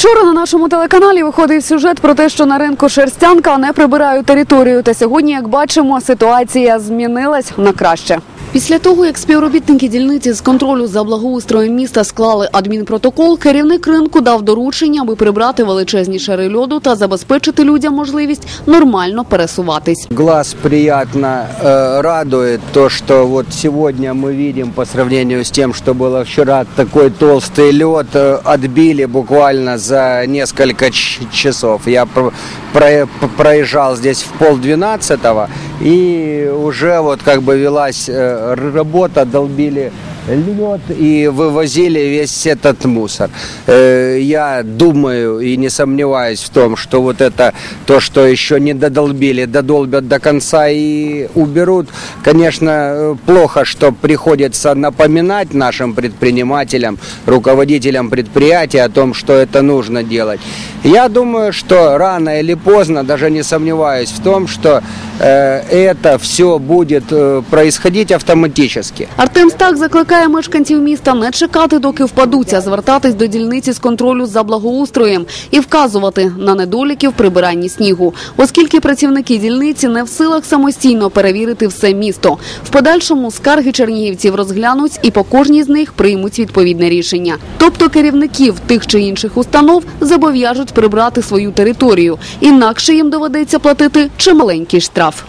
Вчора на нашому телеканалі виходив сюжет про те, що на ринку Шерстянка не прибирають територію. Та сьогодні, як бачимо, ситуація змінилась на краще. Після того, як співробітники дільниці з контролю за благоустроєм міста склали адмінпротокол, керівник ринку дав доручення, аби прибрати величезні шари льоду та забезпечити людям можливість нормально пересуватись. Глаз приятно э, радует то, что вот сегодня мы видим по сравнению с тем, что было вчера, такой толстый лед э, отбили буквально за несколько ч- часов. Я про- про- проезжал здесь в полдвенадцатого и уже вот как бы велась э, работа, долбили лед и вывозили весь этот мусор. Э, Я думаю и не сомневаюсь в том, что вот это то, что еще не додолбили, додолбят до конца и уберут. Конечно, э, плохо, что приходится напоминать нашим предпринимателям, руководителям предприятия о том, что это нужно делать. Я думаю, что рано или поздно, даже не сомневаюсь в том, что э, это все будет э, происходить автоматически. Артем Стак закликає мешканців міста не чекати, доки впадуться, а звертатись до дільниці з контролю за благоустроєм і вказувати на недоліки в прибиранні снігу, оскільки працівники дільниці не в силах самостійно перевірити все місто. В подальшому скарги чернігівців розглянуть і по кожній з них приймуть відповідне рішення. Тобто керівників тих чи інших установ зобов'яжуть прибрати свою територію, інакше їм доведеться платити чималенький штраф.